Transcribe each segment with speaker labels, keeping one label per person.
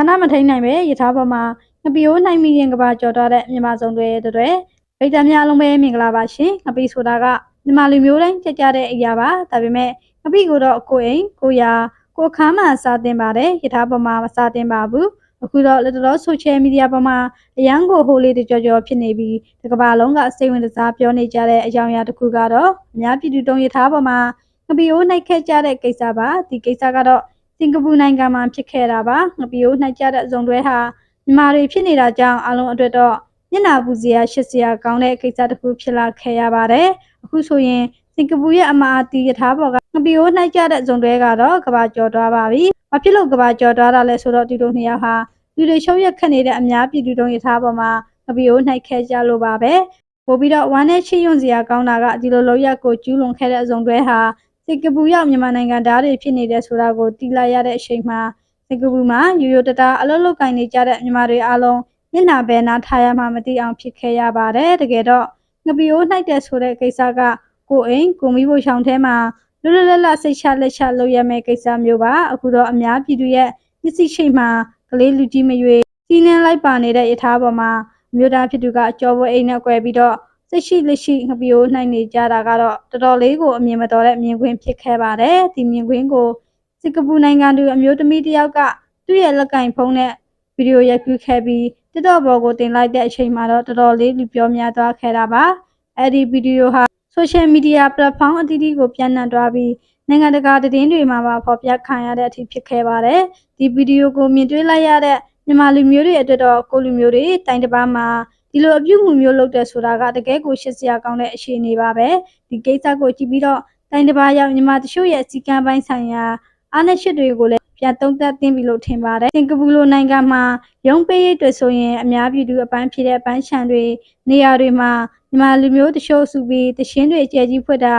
Speaker 1: န္ဒမထိန်နိုင်ပဲယထာပေါ်မှာငပီယိုးနိုင်မိရင်ကဘာကြော်သွားတဲ့မြန်မာစုံတွေတွေဗိတ္တများအလုံးပဲမင်္ဂလာပါရှင်ငပီဆိုတာကမြန်မာလူမျိုးတိုင်းကြကြတဲ့အရာပါဒါပေမဲ့ငပီကတော့ကိုအိမ်ကိုရာကိုအခမ်းမှာစားတင်ပါတယ်ယထာပေါ်မှာမစားတင်ပါဘူးအခုတော့လက်တော်ဆိုရှယ်မီဒီယာပေါ်မှာအရန်ကိုဟိုလေးတကြောကြောဖြစ်နေပြီးဒီကမ္ဘာလုံးကစိတ်ဝင်စားပြောနေကြတဲ့အကြောင်းအရာတစ်ခုကတော့အများပြည်သူတုံးယထာပေါ်မှာငပီယိုးနှိုက်ခဲ့ကြတဲ့ကိစ္စပါဒီကိစ္စကတော့ စင်ကာပူနိုင်ငံမှာဖြစ်ခဲ့တာပါငပီယိုးနှိုက်ကြတဲ့ဇုံတွဲဟာမြန်မာတွေဖြစ်နေတာကြောင့်အလုံးအတွက်တော့မျက်နာပူစရာရှစ်စရာကောင်းတဲ့ကိစ္စတစ်ခုဖြစ်လာခဲ့ရပါတယ်အခုဆိုရင်စင်ကာပူရဲ့အမအတီယထာဘော်ကငပီယိုးနှိုက်ကြတဲ့ဇုံတွဲကတော့ကဘာကျော်သွားပါပြီဘာဖြစ်လို့ကဘာကျော်သွားတာလဲဆိုတော့ဒီလိုနှစ်ယောက်ဟာလူတွေရှုံးရက်ခတ်နေတဲ့အများပြည်သူတုံးယထာဘော်မှာငပီယိုးနှိုက်ခဲ့ကြလို့ပါပဲပို့ပြီးတော့ဝမ်းနဲ့ချီယွန့်စရာကောင်းတာကဒီလိုလောက်ရက်ကိုကျူးလွန်ခဲ့တဲ့ဇုံတွဲဟာ စင်ကာပူရောက်မြန်မာနိုင်ငံသားတွေဖြစ်နေတဲ့ဆိုတာကိုသိလိုက်ရတဲ့အချိန်မှာစင်ကာပူမှာရိုးရိုးတသားအလုပ်လုပ်ကိုင်နေကြတဲ့မြန်မာတွေအားလုံးမျက်နှာပဲနားထားရမှမသိအောင်ဖြစ်ခဲ့ရပါတယ်တကယ်တော့ငပီယိုးနှိုက်တဲ့ဆိုတဲ့ကိစ္စကကိုအိမ်ကိုမိဖို့ရှောင်ထဲမှာလွတ်လွတ်လပ်လပ်စိတ်ချလက်ချလုပ်ရမယ့်ကိစ္စမျိုးပါအခုတော့အများပြည်သူရဲ့မျက်စိရှိမှကလေးလူကြီးမရွေးစီးနှင်းလိုက်ပါနေတဲ့ယထာပေါ်မှာအမျိုးသားဖြစ်သူကအကျော်ပွဲအိမ်နဲ့꿰ပြီးတော့ စိတ်ရှိလက်ရှိငပြိုးနိုင်နေကြတာကတော့တော်တော်လေးကိုအမြင်မတော်တဲ့မြင်ကွင်းဖြစ်ခဲ့ပါတယ်ဒီမြင်ကွင်းကိုစင်ကာပူနိုင်ငံသူအမျိုးသမီးတစ်ယောက်ကသူ့ရဲ့လက်ကင်ဖုန်းနဲ့ဗီဒီယိုရိုက်ကူးခဲ့ပြီးတစ်တော့ဘော်ကိုတင်လိုက်တဲ့အချိန်မှာတော့တော်တော်လေးလူပြောများသွားခဲ့တာပါအဲ့ဒီဗီဒီယိုဟာ social media platform အသီးသီးကိုပြန့်နှံ့သွားပြီးနိုင်ငံတကာသတင်းတွေမှာပါဖော်ပြခံရတဲ့အထိဖြစ်ခဲ့ပါတယ်ဒီဗီဒီယိုကိုမြင်တွေ့လိုက်ရတဲ့မြန်မာလူမျိုးတွေအတွက်တော့ကိုလူမျိုးတွေတိုင်တပါမှာ ဒီလိုအပြုအမူမျိုးလုပ်တယ်ဆိုတာကတကယ်ကိုရှစ်စရာကောင်းတဲ့အခြေအနေပါပဲဒီကိစ္စကိုကြည့်ပြီးတော့တိုင်းတစ်ပါးရောက်မြန်မာတချို့ရဲ့အစည်းကမ်းပိုင်းဆိုင်ရာအားနည်းချက်တွေကိုလည်းပြန်သုံးသပ်သင့်ပြီလို့ထင်ပါတယ်စင်ကာပူလိုနိုင်ငံမှာရုံးပေးရိတ်တွေဆိုရင်အများပြည်သူအပန်းဖြစ်တဲ့အပန်းချံတွေနေရာတွေမှာမြန်မာလူမျိုးတချို့စုပြီးတရှင်းတွေကြဲကြီးဖွက်တာ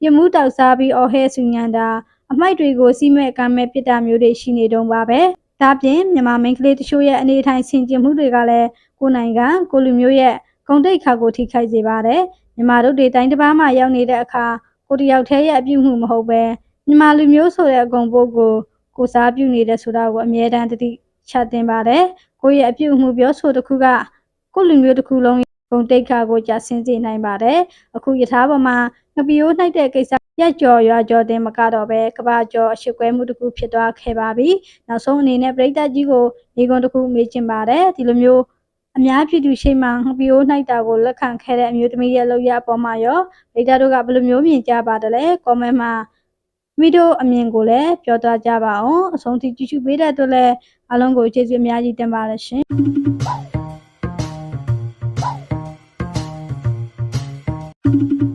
Speaker 1: ပြမှုတောက်စားပြီးအော်ဟဲဆူညံတာအမိုက်တွေကိုစီးမဲ့ကမ်းမဲ့ပစ်တာမျိုးတွေရှိနေတုံးပါပဲ ဒါပြင်မြန်မာမိန်းကလေးတချို့ရဲ့အနေအထိုင်ဆင်ကျင်မှုတွေကလည်းကိုယ်နိုင်ငံကိုလူမျိုးရဲ့ဂုံတိတ်ခါကိုထိခိုက်စေပါတယ်မြန်မာတို့တွေတိုင်းတစ်ပါးမှရောက်နေတဲ့အခါကိုတယောက်တည်းရဲ့အပြုမှုမဟုတ်ပဲမြန်မာလူမျိုးဆိုတဲ့အကုံပုတ်ကိုကိုစားပြုနေတဲ့ဆိုတာကိုအမြဲတမ်းတတိချတင်ပါတယ်ကိုယ့်ရဲ့အပြုမှုပြောဆိုတစ်ခုကကိုလူမျိုးတစ်ခုလုံး ဂုံတိတ်ခါကိုကြာဆင်းစေနိုင်ပါတယ်အခုယထာပေါ်မှာငပီယိုးနှိုက်တဲ့ကိစ္စရက်ကျော်ရွာကျော်တင်မကတော့ပဲကဘာကျော်အရှိကွဲမှုတစ်ခုဖြစ်သွားခဲ့ပါပြီနောက်ဆုံးအနေနဲ့ပြည်သက်ကြီးကိုညီကွန်တစ်ခုမေးချင်ပါတယ်ဒီလိုမျိုးအများပြည်သူရှိမှငပီယိုးနှိုက်တာကိုလက်ခံခဲ့တဲ့အမျိုးသမီးရဲ့လောက်ရအပေါ်မှာရောဒိတာတို့ကဘယ်လိုမျိုးမြင်ကြပါတယ်လဲကွန်မန့်မှာဗီဒီယိုအမြင်ကိုလည်းပြောသွားကြပါအောင်အဆုံးထိကြည့်ရှုပေးတဲ့အတွက်လည်းအားလုံးကိုကျေးဇူးအများကြီးတင်ပါတယ်ရှင် thank you.